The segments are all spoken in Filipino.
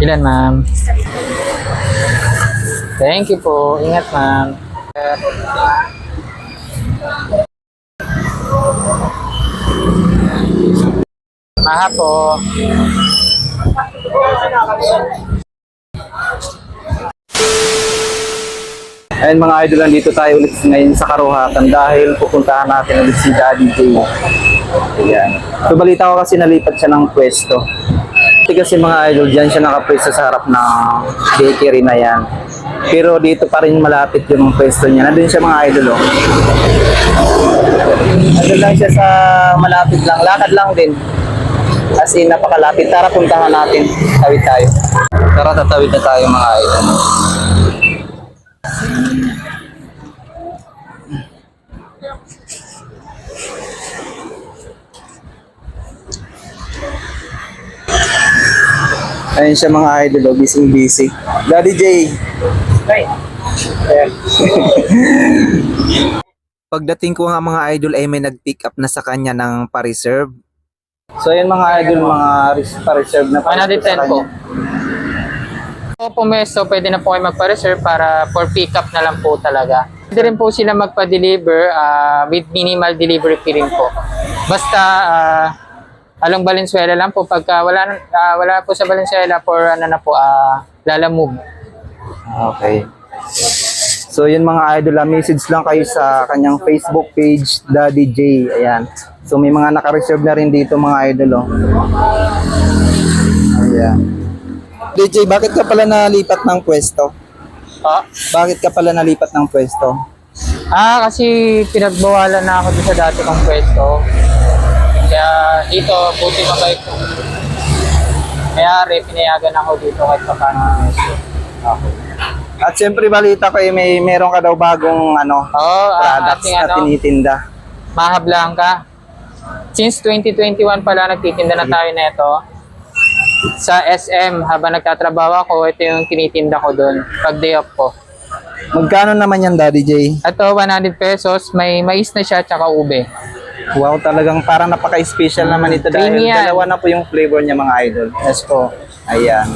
Ilan, ma'am? Thank you po. Ingat, ma'am. Maha po. Ayun mga idol, nandito tayo ulit ngayon sa Karuhatan dahil pupuntahan natin ulit si Daddy J. Ayan. So balita ko kasi nalipat siya ng pwesto. Kasi kasi mga idol, dyan siya nakapwesto sa harap ng bakery na yan. Pero dito pa rin malapit yung pwesto niya. Nandun siya mga idol oh. Nandun lang siya sa malapit lang. Lakad lang din. As in, napakalapit. Tara, puntahan natin. Tawid tayo. Tara, tatawid na tayo mga idol. Ayun siya mga idol, oh, busy busy. Daddy J. Pagdating ko nga mga idol ay may nag-pick up na sa kanya ng pa-reserve. So ayun mga idol, mga res- pa-reserve na pa 110 po. Kung pumesto, pwede na po kayo magpa-reserve para for pick up na lang po talaga. Pwede rin po sila magpa-deliver ah, with minimal delivery fee rin po. Basta uh, along Valenzuela lang po. Pagka wala, ah, wala po sa Valenzuela for ano na po, uh, lalamove. Okay. So yun mga idol, ah, message lang kayo sa kanyang Facebook page, Daddy J. Ayan. So may mga naka-reserve na rin dito mga idol. Oh. Ayan. DJ, bakit ka pala nalipat ng pwesto? Ah, Bakit ka pala nalipat ng pwesto? ah, kasi pinagbawalan na ako sa dati kong pwesto. Kaya dito, buti mabait ko. Kaya re, pinayagan ako dito kahit pa paano. At syempre balita ko eh, may meron ka daw bagong ano, ang products ating na ano, tinitinda. mahablang ka. Since 2021 pala nagtitinda na tayo nito. Sa SM, habang nagtatrabaho ako, ito yung tinitinda ko doon. Pag day off ko. Magkano naman yan, Daddy J? Ito, 100 pesos. May mais na siya, tsaka ube. Wow, talagang parang napaka-special naman ito dahil yan. dalawa na po yung flavor niya mga idol. Yes po. Ayan.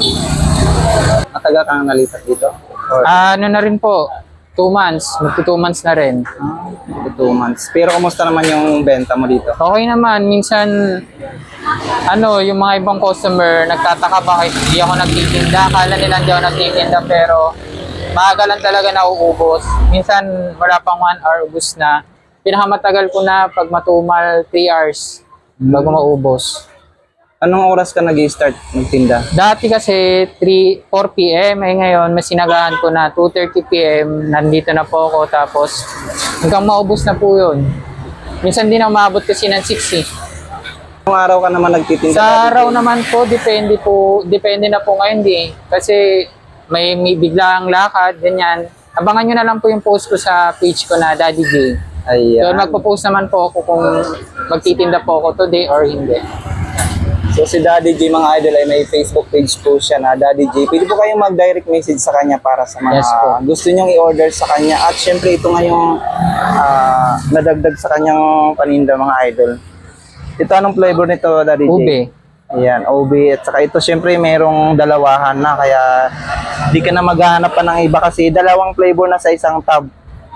Matagal kang nalipat dito? Or Ah, ano na rin po, 2 months. Magto 2 months na rin. ah, two months. Pero kumusta naman yung benta mo dito? Okay naman, minsan, ano, yung mga ibang customer, nagtataka bakit hindi ako nagtitinda. Akala nila hindi ako nagtitinda, pero maaga lang talaga nauubos. Minsan, wala pang 1 hour, ubus na. Pinakamatagal ko na pag matumal, 3 hours bago maubos. Anong oras ka nag start magtinda? Dati kasi 3, 4 p.m. Eh ngayon, mas sinagahan ko na 2.30 p.m. Nandito na po ako. Tapos hanggang maubos na po yun. Minsan din ako maabot kasi ng 6 eh. Anong araw ka naman nagtitinda? Sa araw naman po, depende po, depende na po ngayon di. Kasi may, may biglang lakad, ganyan. Abangan nyo na lang po yung post ko sa page ko na Daddy J. Ayan. So magpo-post naman po ako kung magtitinda po ako today or hindi. So si Daddy J mga idol ay may Facebook page po siya na Daddy J. Pwede po kayong mag-direct message sa kanya para sa mga Yes po. gusto nyong i-order sa kanya. At syempre ito nga yung ah, nadagdag sa kanyang paninda mga idol. Ito anong flavor nito Daddy J? Ube. Ayan, OB. At saka ito syempre merong dalawahan na kaya di ka na maghahanap pa ng iba kasi dalawang flavor na sa isang tub.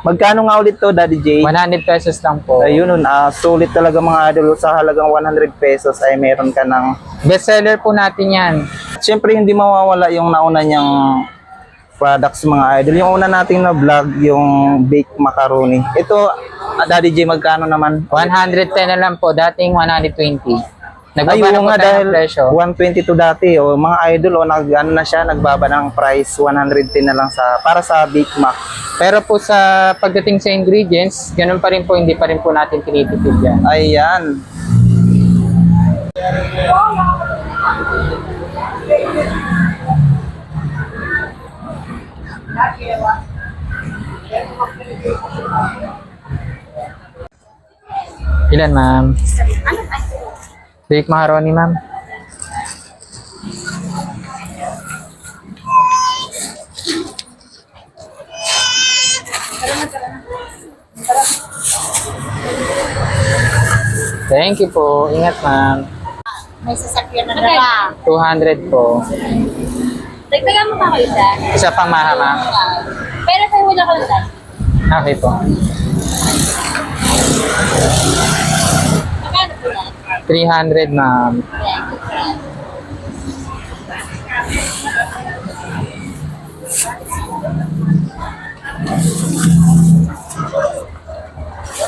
Magkano nga ulit to Daddy J? 100 pesos lang po. Ayun nun, ah, sulit talaga mga idol sa halagang 100 pesos ay meron ka ng Best seller po natin yan. Siyempre hindi mawawala yung nauna niyang products mga idol. Yung una nating na vlog, yung baked macaroni. Ito, ah, Daddy J, magkano naman? 110 na lang po, dating 120. Nagbaba na po nga tayo dahil ng presyo. 122 dati. O, mga idol, o, nag, ano na siya, nagbaba ng price 110 na lang sa para sa Big Mac. Pero po sa pagdating sa ingredients, ganun pa rin po, hindi pa rin po natin tinitipid yan. Ayan. Ilan, ma'am? Baked macaroni, ma'am? Thank you po. Ingat, ma'am. may sasakyan na dala. 200 po. Dagdagan mo pa kayo isa. Isa pang maha, ma'am. Pero kayo wala ko lang. Okay po. Magkano po yan? 300, ma'am.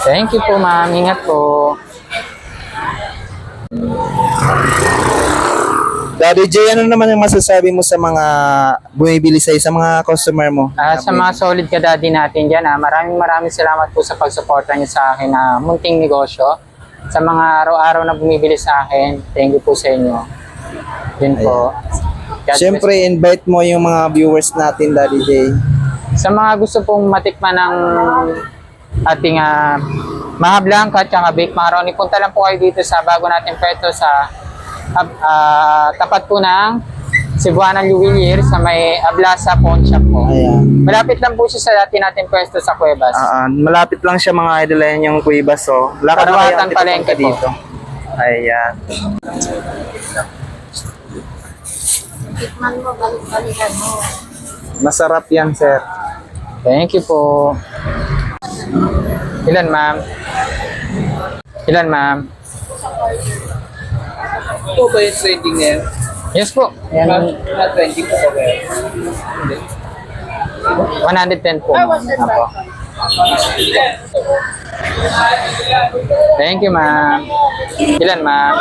Thank you po, ma'am. Ingat po. Daddy J, ano naman yung masasabi mo sa mga bumibili sa'yo, sa mga customer mo? Ah, sa mga solid kadadi natin dyan, ah, maraming maraming salamat po sa pagsuporta niyo sa akin na munting negosyo. Sa mga araw-araw na bumibili sa akin, thank you po sa inyo. Yun po. God Siyempre, invite mo yung mga viewers natin, Daddy J. Sa mga gusto pong matikman ng ating uh, Maha Blanca at saka Bake Macaroni, punta lang po kayo dito sa bago natin pwesto sa ah, ah, tapat po ng Cebuana Juwelier sa may Ablasa Pawn Shop po. Ayan. Malapit lang po siya sa dati natin pwesto sa Cuevas. Ah, ah, malapit lang siya mga idol ayan yung Cuevas, so. Lakad na kayo Palengke po. dito. Ayan. Tikman mo, balik-balikan mo. Masarap yan, sir. Thank you po. Ilan, ma'am? Ilan, ma'am? Ito ba yung trending na yan? Yes po. Yan, Na trending ko ba yan? 110 po. Apo. Thank you, ma'am. Ilan, ma'am?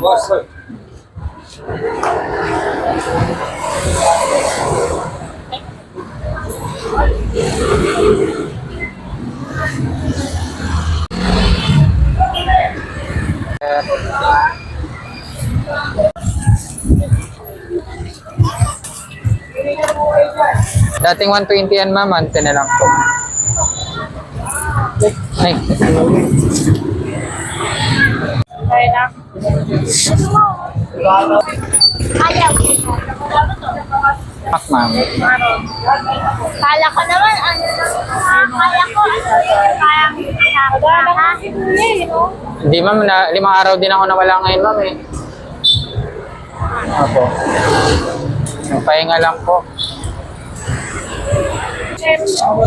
Boss, Dating 120 yan, ma'am. 110 na lang po. Ay, Kaya na. Ayaw. mak, ma'am. Kala ko naman, ano kaya ko, ano yung parang nakakita. Hindi, ma'am. Na, limang araw din ako nawala ngayon, ma'am, eh. Opo. Pahinga lang po.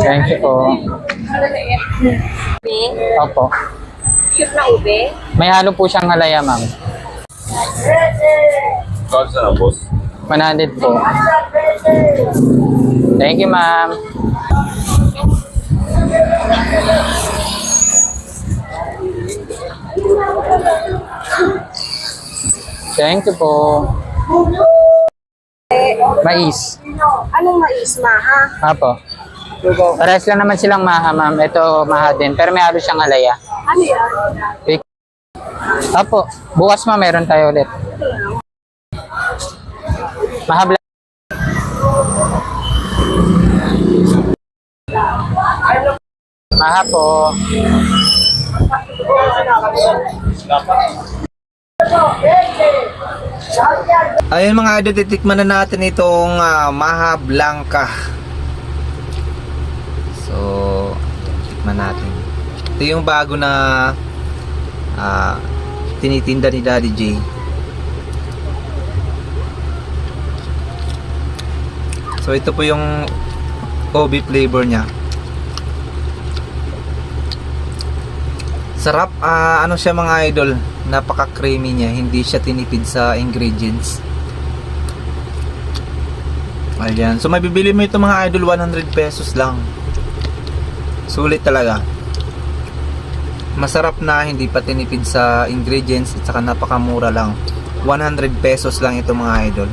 Thank you po. Ube? Opo. Cute na ube? May halo po siyang halaya, ma'am. Kau sa boss? 100 po. Thank you, ma'am. Thank you po. Mais. Anong mais, maha? Apo. Parehas lang naman silang maha, ma'am. Ito maha din. Pero may halo siyang halaya. Ano yan? Apo. Bukas ma meron tayo ulit. Mahabla. Maha po. Ayun mga idol, titikman na natin itong ah, Maha Blanca. So, tikman natin. Ito yung bago na ah, tinitinda ni Daddy J. So, ito po yung OB flavor niya. Sarap, ah, ano siya mga idol, napaka-creamy niya, hindi siya tinipid sa ingredients. Ayan, so mabibili mo ito mga idol 100 pesos lang. Sulit talaga. Masarap na, hindi pa tinipid sa ingredients at saka napakamura lang. 100 pesos lang ito mga idol.